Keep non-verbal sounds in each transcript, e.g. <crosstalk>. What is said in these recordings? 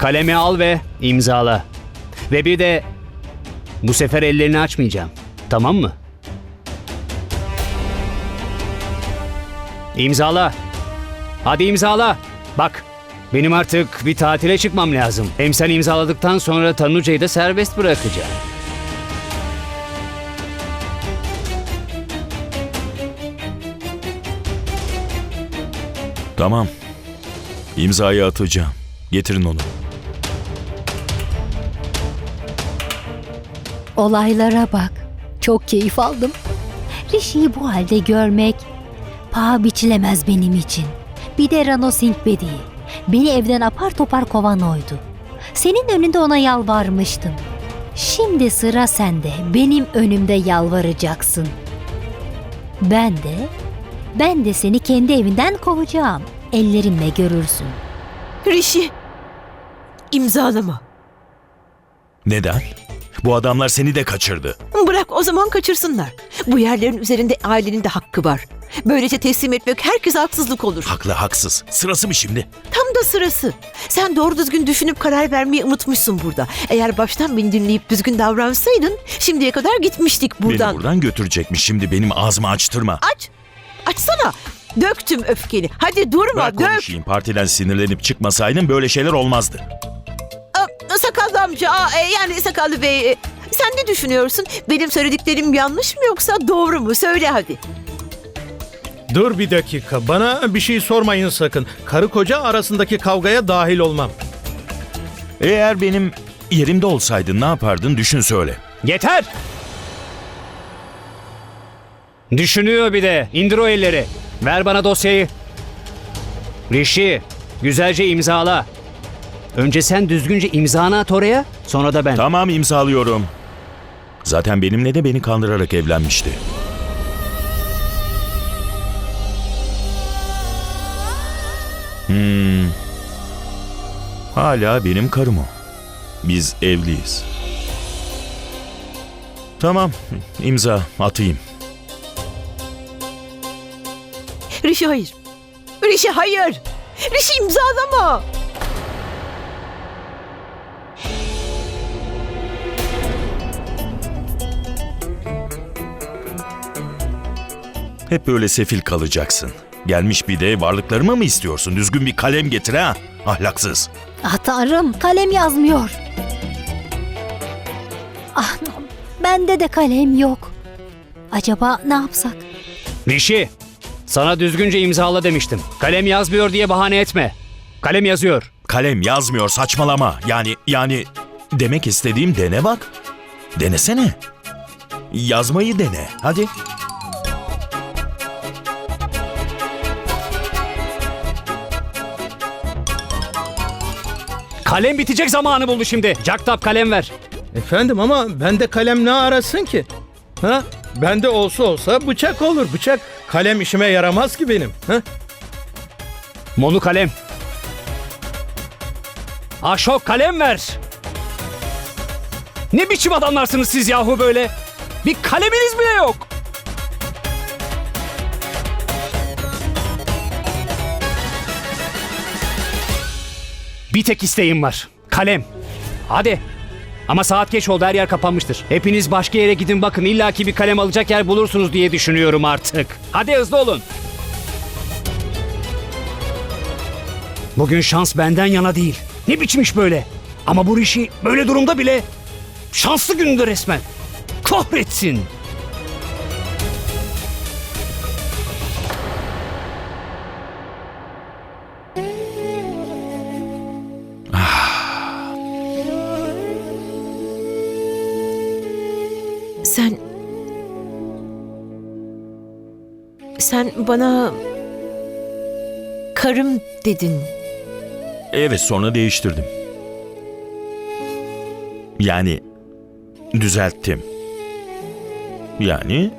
Kalemi al ve imzala. Ve bir de bu sefer ellerini açmayacağım. Tamam mı? İmzala. Hadi imzala. Bak, benim artık bir tatile çıkmam lazım. Hem sen imzaladıktan sonra Tanuca'yı da serbest bırakacağım. Tamam. İmzayı atacağım. Getirin onu. Olaylara bak. Çok keyif aldım. Rishi'yi bu halde görmek paha biçilemez benim için. Bir de Rano Singh Bedi'yi. Beni evden apar topar kovan oydu. Senin önünde ona yalvarmıştım. Şimdi sıra sende. Benim önümde yalvaracaksın. Ben de, ben de seni kendi evinden kovacağım. Ellerimle görürsün. Rişi. imzalama. Neden? Bu adamlar seni de kaçırdı. Bırak o zaman kaçırsınlar. Bu yerlerin üzerinde ailenin de hakkı var. Böylece teslim etmek herkese haksızlık olur. Haklı haksız. Sırası mı şimdi? Tam da sırası. Sen doğru düzgün düşünüp karar vermeyi unutmuşsun burada. Eğer baştan beni dinleyip düzgün davransaydın şimdiye kadar gitmiştik buradan. Beni buradan götürecekmiş. Şimdi benim ağzımı açtırma. Aç. Açsana. Döktüm öfkeni. Hadi durma Bırak dök. konuşayım. Partiden sinirlenip çıkmasaydın böyle şeyler olmazdı. Sakallı amca. aa, e, yani sakallı bey. e, sen ne düşünüyorsun? Benim söylediklerim yanlış mı yoksa doğru mu? Söyle hadi. Dur bir dakika. Bana bir şey sormayın sakın. Karı koca arasındaki kavgaya dahil olmam. Eğer benim yerimde olsaydın ne yapardın düşün söyle. Yeter! Düşünüyor bir de. İndir o elleri. Ver bana dosyayı. Rishi, güzelce imzala. Önce sen düzgünce imzanı at oraya, sonra da ben. Tamam imzalıyorum. Zaten benimle de beni kandırarak evlenmişti. Hmm. Hala benim karım o. Biz evliyiz. Tamam, imza atayım. Rişi hayır. Rişi hayır. Rişi imzalama. Hep böyle sefil kalacaksın. Gelmiş bir de varlıklarımı mı istiyorsun? Düzgün bir kalem getir ha. Ahlaksız. Ah tanrım kalem yazmıyor. Ah bende de kalem yok. Acaba ne yapsak? Rishi, sana düzgünce imzala demiştim. Kalem yazmıyor diye bahane etme. Kalem yazıyor. Kalem yazmıyor saçmalama. Yani yani demek istediğim dene bak. Denesene. Yazmayı dene. Hadi. Kalem bitecek zamanı buldu şimdi. Caktap kalem ver. Efendim ama bende kalem ne arasın ki? Ha? Bende olsa olsa bıçak olur bıçak. Kalem işime yaramaz ki benim. Ha? Monu kalem. Aşok kalem ver. Ne biçim adamlarsınız siz yahu böyle? Bir kaleminiz bile yok. Bir tek isteğim var. Kalem. Hadi. Ama saat geç oldu her yer kapanmıştır. Hepiniz başka yere gidin bakın illaki bir kalem alacak yer bulursunuz diye düşünüyorum artık. Hadi hızlı olun. Bugün şans benden yana değil. Ne biçim iş böyle? Ama bu işi böyle durumda bile şanslı gününde resmen. Kahretsin. Bana... Karım dedin. Evet sonra değiştirdim. Yani düzelttim. Yani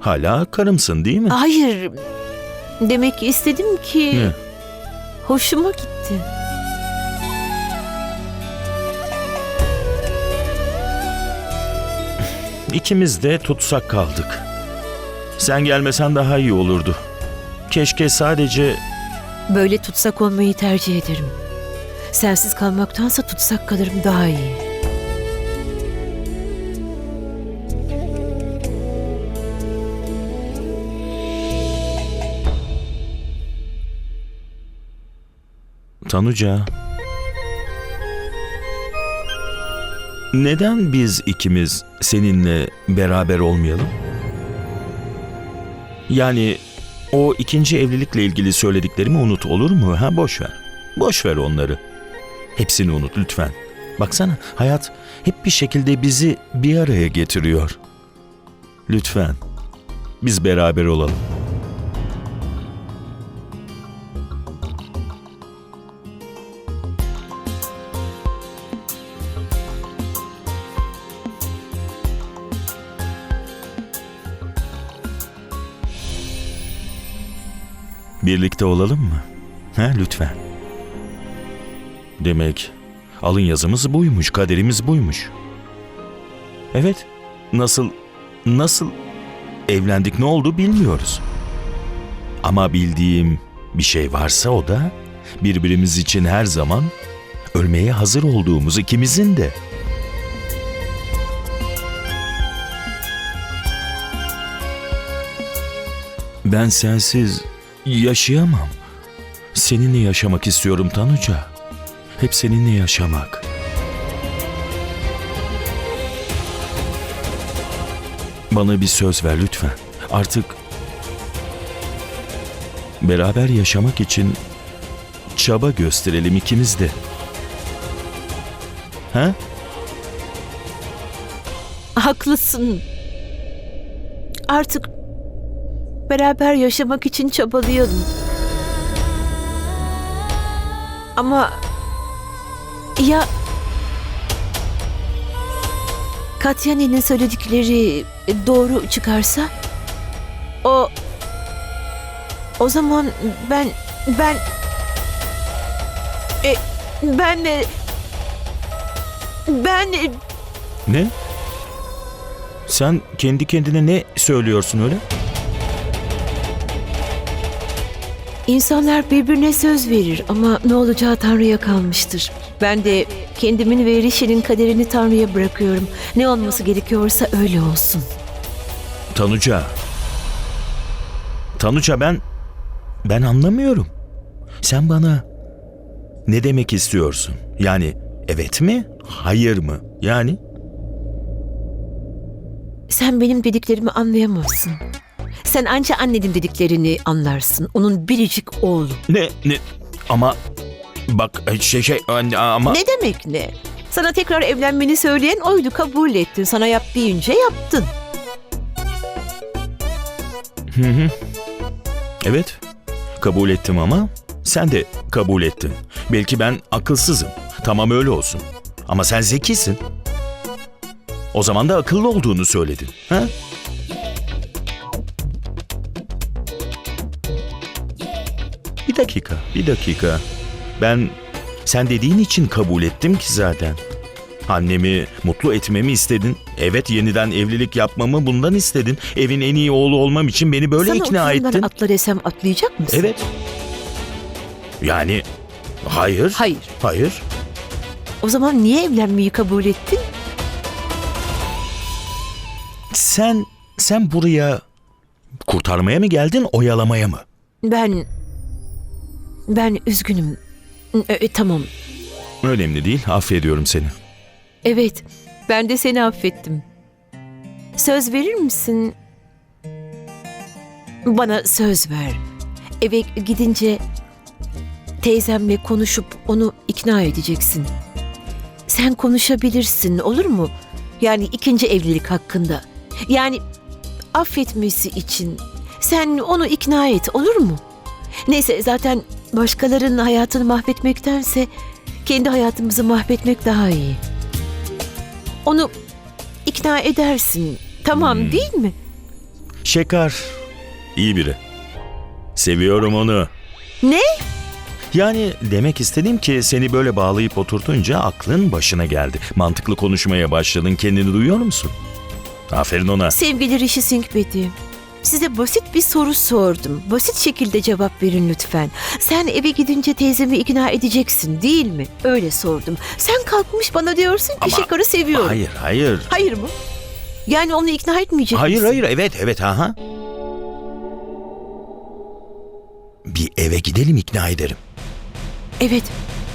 hala karımsın değil mi? Hayır. Demek istedim ki... Ne? Hoşuma gitti. İkimiz de tutsak kaldık. Sen gelmesen daha iyi olurdu. Keşke sadece Böyle tutsak olmayı tercih ederim. Sensiz kalmaktansa tutsak kalırım daha iyi. Tanuca. Neden biz ikimiz seninle beraber olmayalım? Yani o ikinci evlilikle ilgili söylediklerimi unut olur mu? Ha boş ver. Boş ver onları. Hepsini unut lütfen. Baksana hayat hep bir şekilde bizi bir araya getiriyor. Lütfen. Biz beraber olalım. Birlikte olalım mı? Ha lütfen. Demek alın yazımız buymuş, kaderimiz buymuş. Evet. Nasıl nasıl evlendik ne oldu bilmiyoruz. Ama bildiğim bir şey varsa o da birbirimiz için her zaman ölmeye hazır olduğumuz ikimizin de. Ben sensiz yaşayamam. Seninle yaşamak istiyorum Tanuca. Hep seninle yaşamak. Bana bir söz ver lütfen. Artık beraber yaşamak için çaba gösterelim ikimiz de. Ha? Haklısın. Artık beraber yaşamak için çabalayalım. Ama ya Katyani'nin söyledikleri doğru çıkarsa o o zaman ben ben e, ben e, ben e, Ne? Sen kendi kendine ne söylüyorsun öyle? İnsanlar birbirine söz verir ama ne olacağı Tanrı'ya kalmıştır. Ben de kendimin ve Rishi'nin kaderini Tanrı'ya bırakıyorum. Ne olması gerekiyorsa öyle olsun. Tanuca. Tanuca ben ben anlamıyorum. Sen bana ne demek istiyorsun? Yani evet mi? Hayır mı? Yani Sen benim dediklerimi anlayamazsın. Sen anca annenin dediklerini anlarsın. Onun biricik oğlu. ne ne ama bak şey şey anne, ama Ne demek ne? Sana tekrar evlenmeni söyleyen oydu kabul ettin. Sana yap deyince yaptın. Hı hı. Evet. Kabul ettim ama sen de kabul ettin. Belki ben akılsızım. Tamam öyle olsun. Ama sen zekisin. O zaman da akıllı olduğunu söyledin. Ha? Bir dakika, bir dakika. Ben sen dediğin için kabul ettim ki zaten. Annemi mutlu etmemi istedin. Evet yeniden evlilik yapmamı bundan istedin. Evin en iyi oğlu olmam için beni böyle Sana ikna ettin. atla desem atlayacak mısın? Evet. Yani hayır. Hayır. Hayır. O zaman niye evlenmeyi kabul ettin? Sen sen buraya kurtarmaya mı geldin, oyalamaya mı? Ben... Ben üzgünüm. E, e, tamam. Önemli değil. Affediyorum seni. Evet, ben de seni affettim. Söz verir misin? Bana söz ver. Eve gidince teyzemle konuşup onu ikna edeceksin. Sen konuşabilirsin, olur mu? Yani ikinci evlilik hakkında. Yani affetmesi için. Sen onu ikna et, olur mu? Neyse zaten başkalarının hayatını mahvetmektense kendi hayatımızı mahvetmek daha iyi. Onu ikna edersin. Tamam değil mi? Şekar iyi biri. Seviyorum onu. Ne? Yani demek istedim ki seni böyle bağlayıp oturtunca aklın başına geldi. Mantıklı konuşmaya başladın. Kendini duyuyor musun? Aferin ona. Sevgili Rishi Singh Bedi. Size basit bir soru sordum. Basit şekilde cevap verin lütfen. Sen eve gidince teyzemi ikna edeceksin değil mi? Öyle sordum. Sen kalkmış bana diyorsun ki Ama- Şekar'ı seviyorum. Hayır, hayır. Hayır mı? Yani onu ikna etmeyecek Hayır, misin? hayır. Evet, evet. Aha. Bir eve gidelim ikna ederim. Evet.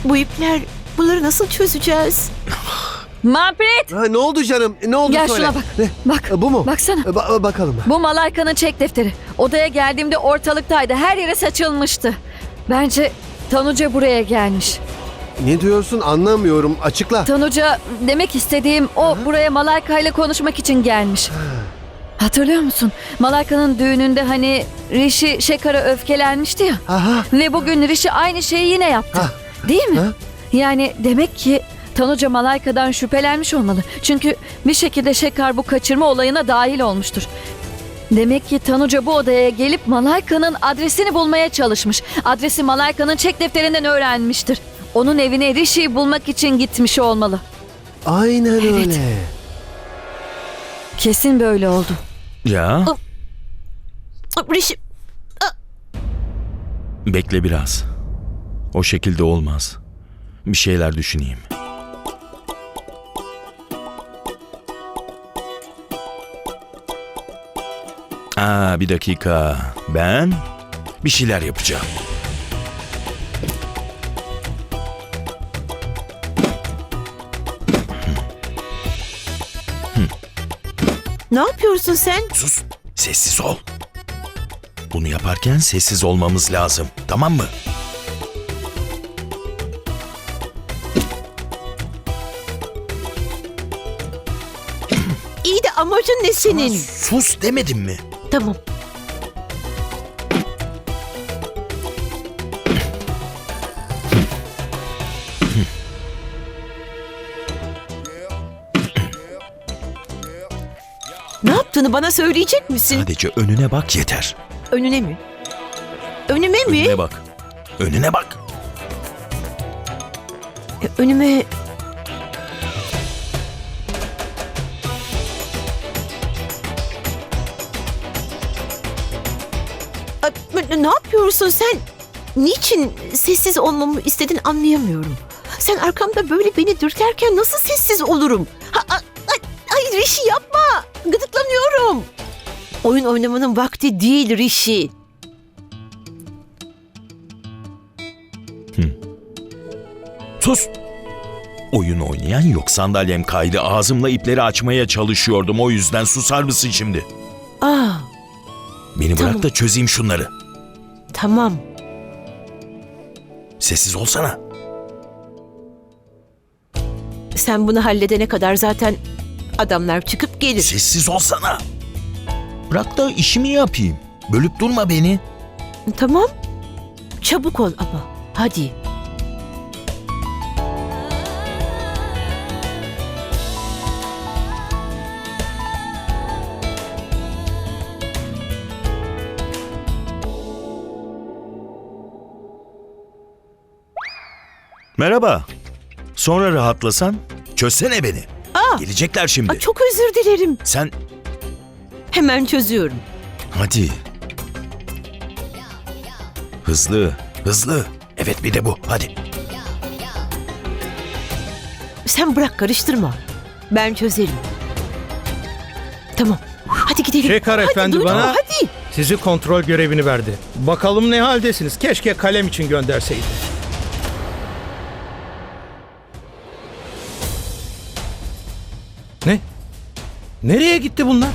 Bu ipler bunları nasıl çözeceğiz? <laughs> Manfred! Ha, ne oldu canım? Ne oldu Gel söyle. şuna bak. Ne? Bak. E, Bu mu? Baksana. E, ba- bakalım. Bu Malayka'nın çek defteri. Odaya geldiğimde ortalıktaydı. Her yere saçılmıştı. Bence Tanuca buraya gelmiş. Ne diyorsun anlamıyorum. Açıkla. Tanuca demek istediğim o buraya Malayka ile konuşmak için gelmiş. Hatırlıyor musun? Malayka'nın düğününde hani Rishi Shekar'a öfkelenmişti ya. Aha. Ve bugün Rishi aynı şeyi yine yaptı. Ha. Değil mi? Ha. Yani demek ki Tanuca Malayka'dan şüphelenmiş olmalı. Çünkü bir şekilde Şekar bu kaçırma olayına dahil olmuştur. Demek ki Tanuca bu odaya gelip Malayka'nın adresini bulmaya çalışmış. Adresi Malayka'nın çek defterinden öğrenmiştir. Onun evine Rishi'yi bulmak için gitmiş olmalı. Aynen Evet. öyle. Kesin böyle oldu. Ya, Rishi, bekle biraz. O şekilde olmaz. Bir şeyler düşüneyim. Aa, bir dakika. Ben bir şeyler yapacağım. ne yapıyorsun sen? Sus, sessiz ol. Bunu yaparken sessiz olmamız lazım. Tamam mı? İyi de amacın ne senin? Sus demedim mi? Tamam. Ne yaptığını bana söyleyecek misin? Sadece önüne bak yeter. Önüne mi? Önüme mi? Önüne bak. Önüne bak. E, Önüme... Ne yapıyorsun sen? Niçin sessiz olmamı istedin anlayamıyorum. Sen arkamda böyle beni dürterken nasıl sessiz olurum? Ha, ay, ay, ay Rishi yapma. Gıdıklanıyorum. Oyun oynamanın vakti değil Rishi. Sus. Oyun oynayan yok sandalyem kaydı ağzımla ipleri açmaya çalışıyordum o yüzden susar mısın şimdi? Aa, Beni Tamam. bırak da çözeyim şunları. Tamam. Sessiz olsana. Sen bunu halledene kadar zaten adamlar çıkıp gelir. Sessiz olsana. Bırak da işimi yapayım. Bölüp durma beni. Tamam. Çabuk ol ama. Hadi. Merhaba. Sonra rahatlasan çözsene beni. Aa, Gelecekler şimdi. aa, çok özür dilerim. Sen Hemen çözüyorum. hadi. Hızlı, hızlı. Evet bir de bu. Hadi. Sen bırak karıştırma. Ben çözerim. Tamam. Hadi gidelim. Şekar hadi efendi durma, bana- Hadi. Sizi kontrol görevini verdi. Bakalım ne haldesiniz. Keşke kalem için gönderseydi. Nereye gitti bunlar?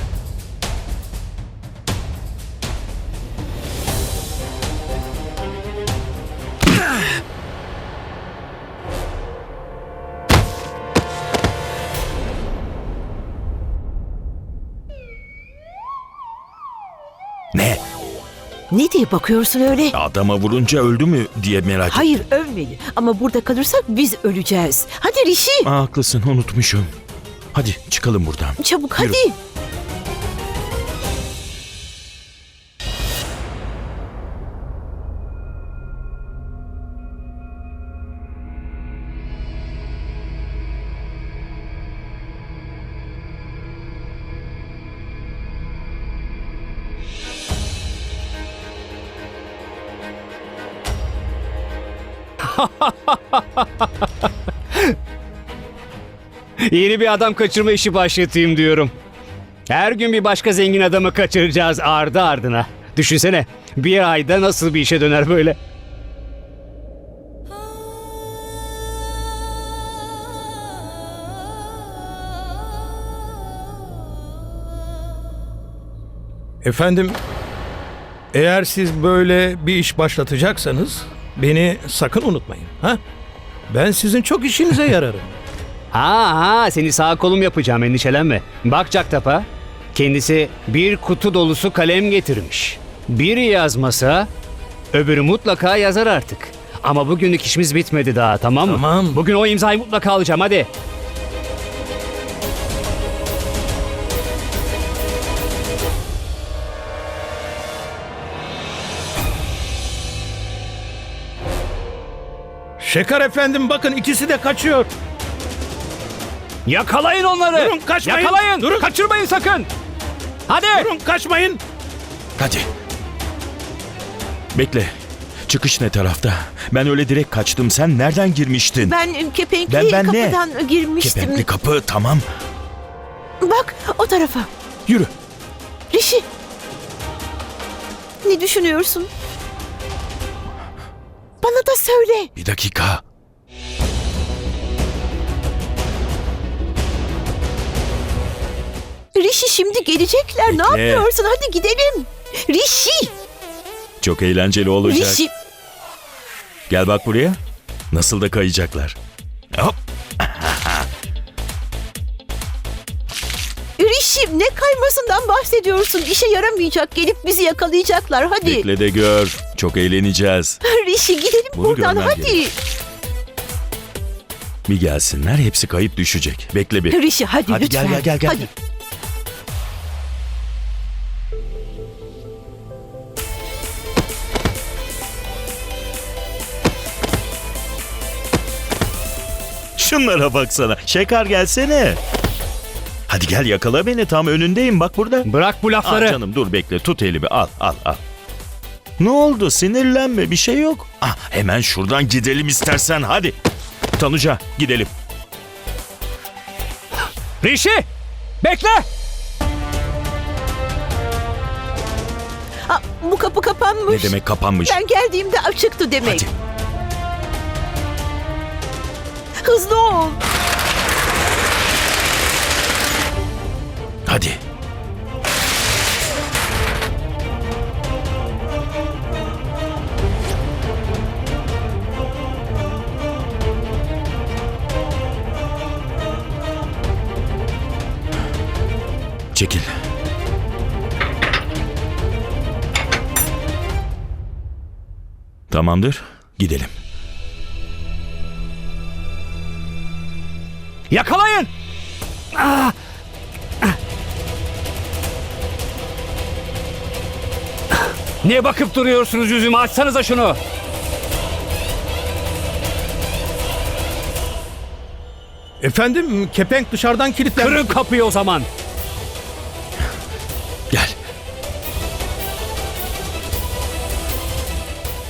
Ne? Ne diye bakıyorsun öyle? Adama vurunca öldü mü diye merak ettim. Hayır ölmedi. Ama burada kalırsak biz öleceğiz. Hadi Rişi. Aa, haklısın unutmuşum. Hadi çıkalım buradan. Çabuk Yürü. hadi. <laughs> Yeni bir adam kaçırma işi başlatayım diyorum. Her gün bir başka zengin adamı kaçıracağız ardı ardına. Düşünsene bir ayda nasıl bir işe döner böyle. Efendim, eğer siz böyle bir iş başlatacaksanız beni sakın unutmayın. Ha? Ben sizin çok işinize <laughs> yararım. Ha ha seni sağ kolum yapacağım endişelenme. Bak Caktap'a kendisi bir kutu dolusu kalem getirmiş. Biri yazmasa öbürü mutlaka yazar artık. Ama bugünlük işimiz bitmedi daha tamam mı? Tamam. Bugün o imzayı mutlaka alacağım hadi. Şeker efendim bakın ikisi de kaçıyor. Yakalayın onları. Durun, kaçmayın. Yakalayın. Durun. Kaçırmayın sakın. Hadi. Durun kaçmayın. Hadi. Bekle. Çıkış ne tarafta? Ben öyle direkt kaçtım. Sen nereden girmiştin? Ben kepenkli Ben- ben ne? kapıdan girmiştim. Kepenkli kapı tamam. Bak o tarafa. Yürü. Rişi. Ne düşünüyorsun? Bana da söyle. Bir dakika. Rişi şimdi gelecekler. Ne Bekle. yapıyorsun? Hadi gidelim. Rişi. Çok eğlenceli olacak. Rişi. Gel bak buraya. Nasıl da kayacaklar. Hop. Rişi ne kaymasından bahsediyorsun? İşe yaramayacak. Gelip bizi yakalayacaklar. Hadi. Bekle de gör. Çok eğleneceğiz. <laughs> Rişi gidelim Bunu buradan. görmen Hadi. Bir gelsinler hepsi kayıp düşecek. Bekle bir. Rişi hadi, Hadi lütfen. gel gel gel gel. Hadi. Şunlara baksana. Şeker gelsene. Hadi gel yakala beni tam önündeyim bak burada. Bırak bu Al lafları. canım dur bekle tut elimi al al al. Ne oldu sinirlenme bir şey yok. Ah, hemen şuradan gidelim istersen hadi. Tanuca gidelim. Rişi. Bekle. Aa, bu kapı kapanmış. Ne demek kapanmış? Ben geldiğimde açıktı demek. Hadi. Hızlı ol. Hadi. Çekil. Tamamdır. Gidelim. Ne bakıp duruyorsunuz yüzüme açsanıza şunu. Efendim kepenk dışarıdan kilitlenmiş. Kırın kapıyı o zaman. Gel.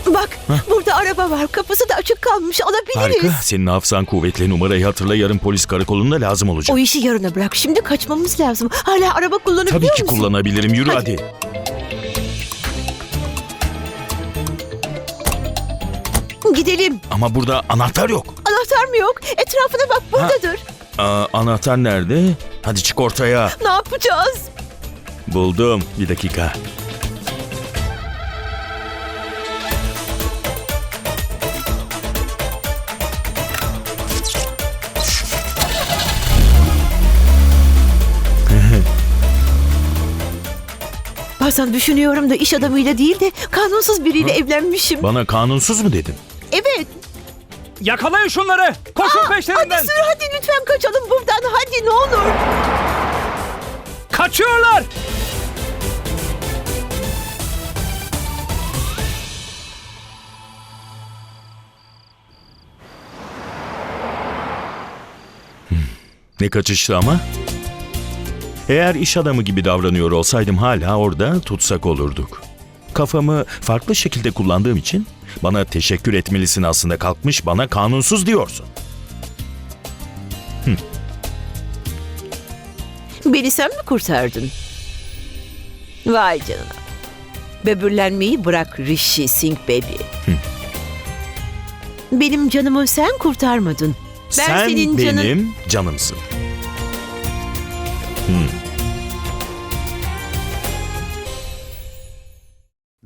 Bak burada araba var. Kapısı da açık kalmış. Alabiliriz. Harika. Senin hafızan kuvvetli. Numarayı hatırla. Yarın polis karakolunda lazım olacak. O işi yarına bırak. Şimdi kaçmamız lazım. Hala araba kullanabiliyor Tabii ki musun? kullanabilirim. Yürü Hadi. hadi. Gidelim. Ama burada anahtar yok. Anahtar mı yok? Etrafına bak buradadır. Aa, anahtar nerede? Hadi çık ortaya. Ne yapacağız? Buldum. Bir dakika. Bazen düşünüyorum da iş adamıyla değil de kanunsuz biriyle evlenmişim. Bana kanunsuz mu dedin? Yakalayın şunları. Koşun peşlerinden. Hadi sür hadi lütfen kaçalım buradan. Hadi ne olur. Kaçıyorlar. Ne kaçıştı ama? Eğer iş adamı gibi davranıyor olsaydım hala orada tutsak olurduk. kafamı farklı şekilde kullandığım için bana teşekkür etmelisin aslında kalkmış bana kanunsuz diyorsun. Beni sen mi kurtardın? Vay canına. Böbürlenmeyi bırak Rishi Singh Baby. Benim canımı sen kurtarmadın. Ben Sen senin canın- benim canımsın.